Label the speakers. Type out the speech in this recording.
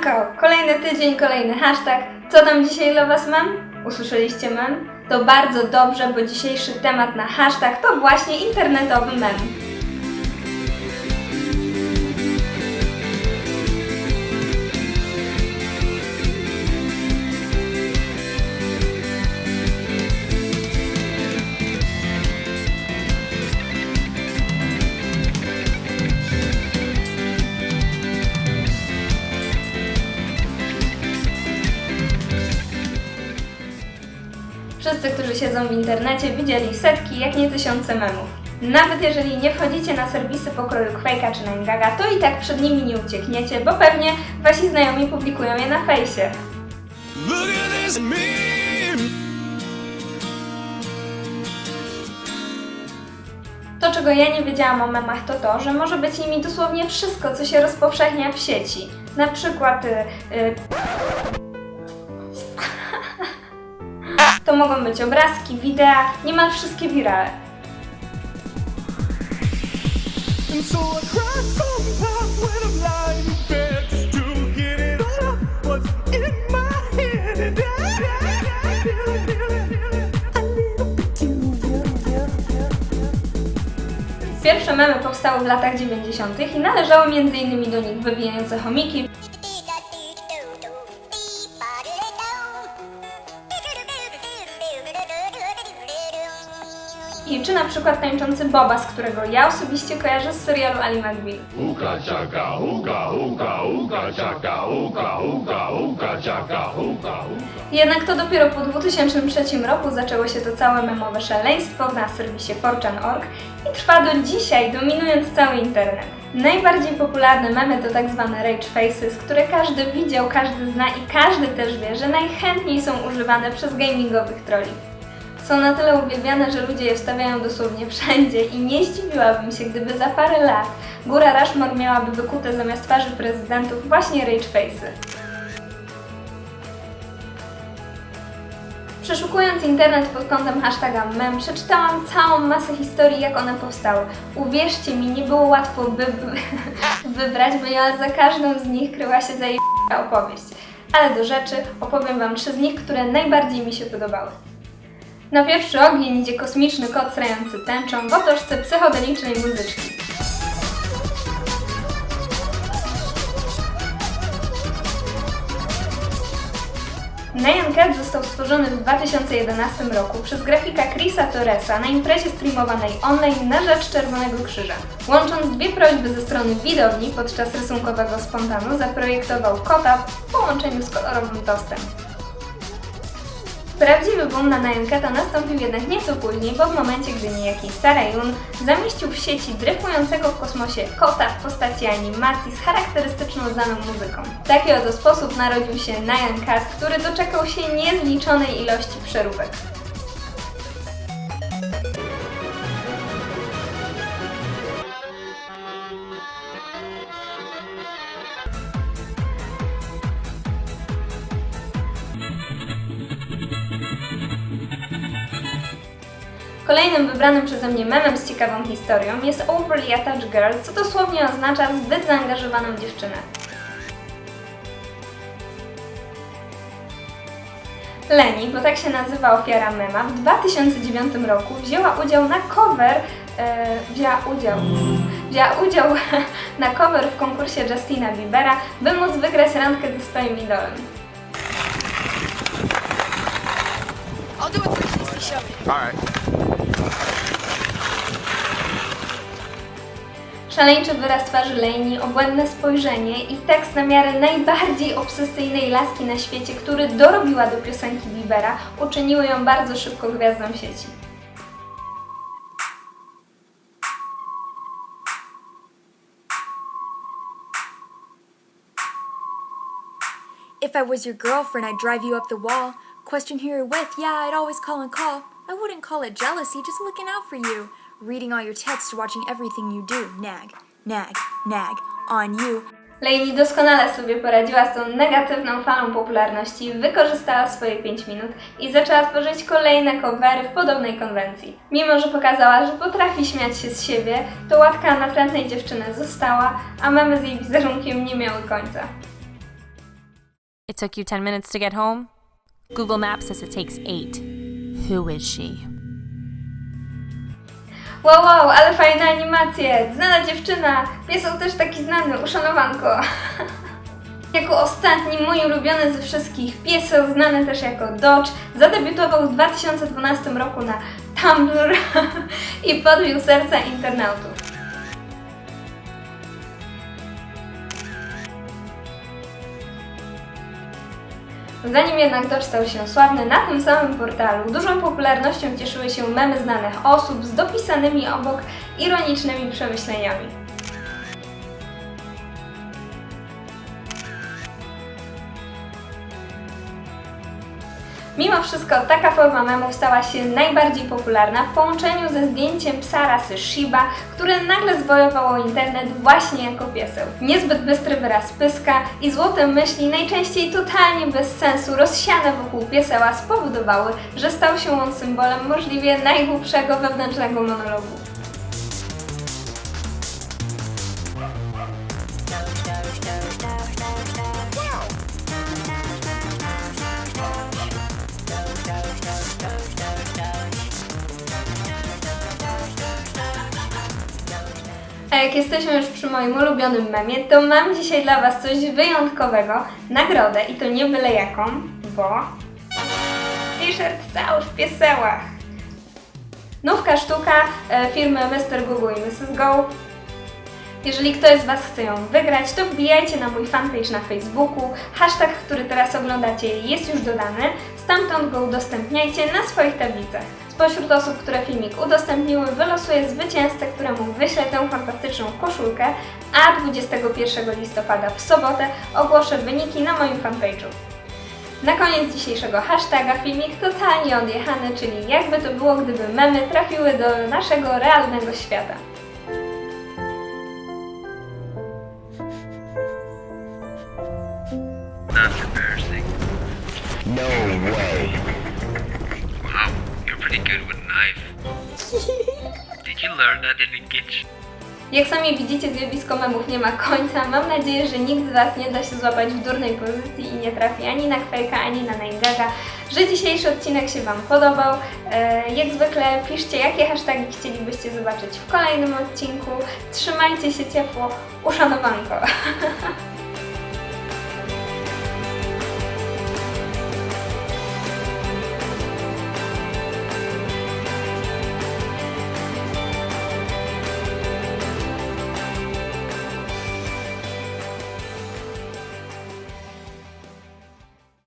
Speaker 1: Siemanko! Kolejny tydzień, kolejny hashtag. Co tam dzisiaj dla Was mam? Usłyszeliście mem? To bardzo dobrze, bo dzisiejszy temat na hashtag to właśnie internetowy mem. Wszyscy, którzy siedzą w internecie, widzieli setki, jak nie tysiące memów. Nawet jeżeli nie wchodzicie na serwisy pokroju Quake'a czy 9gaga, to i tak przed nimi nie uciekniecie, bo pewnie wasi znajomi publikują je na fejsie. To, czego ja nie wiedziałam o memach, to to, że może być nimi dosłownie wszystko, co się rozpowszechnia w sieci. Na przykład. Y, To mogą być obrazki, wideo, niemal wszystkie wirale. Pierwsze memy powstały w latach 90. i należały m.in. do nich wywijające chomiki, i czy na przykład tańczący Boba, z którego ja osobiście kojarzę z serialu Ali McBeal.
Speaker 2: Uka chaka, uka, uka, uka chaka, uka, uka, uka chaka, uka, uka.
Speaker 1: Jednak to dopiero po 2003 roku zaczęło się to całe memowe szaleństwo na serwisie 4chan.org i trwa do dzisiaj, dominując cały internet. Najbardziej popularne memy to tak zwane rage faces, które każdy widział, każdy zna i każdy też wie, że najchętniej są używane przez gamingowych trolli. Są na tyle uwielbiane, że ludzie je wstawiają dosłownie wszędzie i nie zdziwiłabym się, gdyby za parę lat góra Rushmore miałaby wykute zamiast twarzy prezydentów właśnie rage face'y. Przeszukując internet pod kątem hashtaga mem, przeczytałam całą masę historii, jak one powstały. Uwierzcie mi, nie było łatwo by, by wybrać, ponieważ za każdą z nich kryła się zajebista opowieść. Ale do rzeczy opowiem Wam trzy z nich, które najbardziej mi się podobały. Na pierwszy ogień idzie kosmiczny kot srający tęczą w otoczce psychodelicznej muzyczki. Nyan Cat został stworzony w 2011 roku przez grafika Chrisa Torresa na imprezie streamowanej online na rzecz Czerwonego Krzyża. Łącząc dwie prośby ze strony widowni podczas rysunkowego spontanu, zaprojektował kota w połączeniu z kolorowym tostem. Prawdziwy boom na Nyankata nastąpił jednak nieco później, bo w momencie, gdy niejaki Sarayun zamieścił w sieci dryfującego w kosmosie kota w postaci animacji z charakterystyczną znaną muzyką. W taki oto sposób narodził się Nyan który doczekał się niezliczonej ilości przeróbek. Kolejnym wybranym przeze mnie memem z ciekawą historią jest Overly Attached Girl, co dosłownie oznacza zbyt zaangażowaną dziewczynę. Leni, bo tak się nazywa ofiara mema, w 2009 roku wzięła udział na cover, e, wzięła udział, wzięła udział na cover w konkursie Justina Biebera, by móc wygrać randkę ze swoim idolem.
Speaker 3: I'll do it 360 show.
Speaker 1: Szaleńczy wyraz twarzy Lainey, obłędne spojrzenie i tekst na miarę najbardziej obsesyjnej laski na świecie, który dorobiła do piosenki Biebera, uczyniły ją bardzo szybko gwiazdą sieci.
Speaker 3: If I was your girlfriend, I'd drive you up the wall. Question you're with, yeah, I'd always call and call. I wouldn't call it jealousy, just looking out for you. Reading all your texts, watching everything you do. Nag, nag, nag, on you.
Speaker 1: Lainey doskonale sobie poradziła z tą negatywną falą popularności, wykorzystała swoje 5 minut i zaczęła tworzyć kolejne covery w podobnej konwencji. Mimo, że pokazała, że potrafi śmiać się z siebie, to łatka natrętnej dziewczyny została, a memy z jej wizerunkiem nie miały końca.
Speaker 4: It took you 10 minutes to get home? Google Maps says it takes 8. Who is she?
Speaker 1: Wow, wow, ale fajne animacje! Znana dziewczyna! Piesek też taki znany, uszanowanko! jako ostatni, mój ulubiony ze wszystkich pieseł, znany też jako Dodge, zadebiutował w 2012 roku na Tumblr i podbił serca internautów. Zanim jednak Dodge stał się sławny, na tym samym portalu dużą popularnością cieszyły się memy znanych osób z dopisanymi obok ironicznymi przemyśleniami. Mimo wszystko taka forma memów stała się najbardziej popularna w połączeniu ze zdjęciem psa rasy Shiba, które nagle zwojowało internet właśnie jako pieseł. Niezbyt bystry wyraz pyska i złote myśli, najczęściej totalnie bez sensu, rozsiane wokół pieseła spowodowały, że stał się on symbolem możliwie najgłupszego wewnętrznego monologu. A jak jesteśmy już przy moim ulubionym memie, to mam dzisiaj dla Was coś wyjątkowego. Nagrodę i to nie byle jaką, bo... T-shirt cały w piesełach. Nówka sztuka e, firmy Mr. Google i Mrs. Go. Jeżeli ktoś z Was chce ją wygrać, to wbijajcie na mój fanpage na Facebooku. Hashtag, który teraz oglądacie jest już dodany. Stamtąd go udostępniajcie na swoich tablicach. Spośród osób, które filmik udostępniły, wylosuję zwycięzcę, któremu wyślę tę fantastyczną koszulkę, a 21 listopada w sobotę ogłoszę wyniki na moim fanpage'u. Na koniec dzisiejszego hashtaga filmik totalnie odjechany, czyli jakby to było, gdyby memy trafiły do naszego realnego świata.
Speaker 5: That's embarrassing.
Speaker 2: No way.
Speaker 5: Pretty good with knife. Did you learn that in the kitchen?
Speaker 1: Jak sami widzicie, zjawisko memów nie ma końca. Mam nadzieję, że nikt z Was nie da się złapać w durnej pozycji i nie trafi ani na Quake'a, ani na Ninegaga, że dzisiejszy odcinek się Wam podobał. E, jak zwykle piszcie, jakie hasztagi chcielibyście zobaczyć w kolejnym odcinku. Trzymajcie się ciepło, uszanowanko!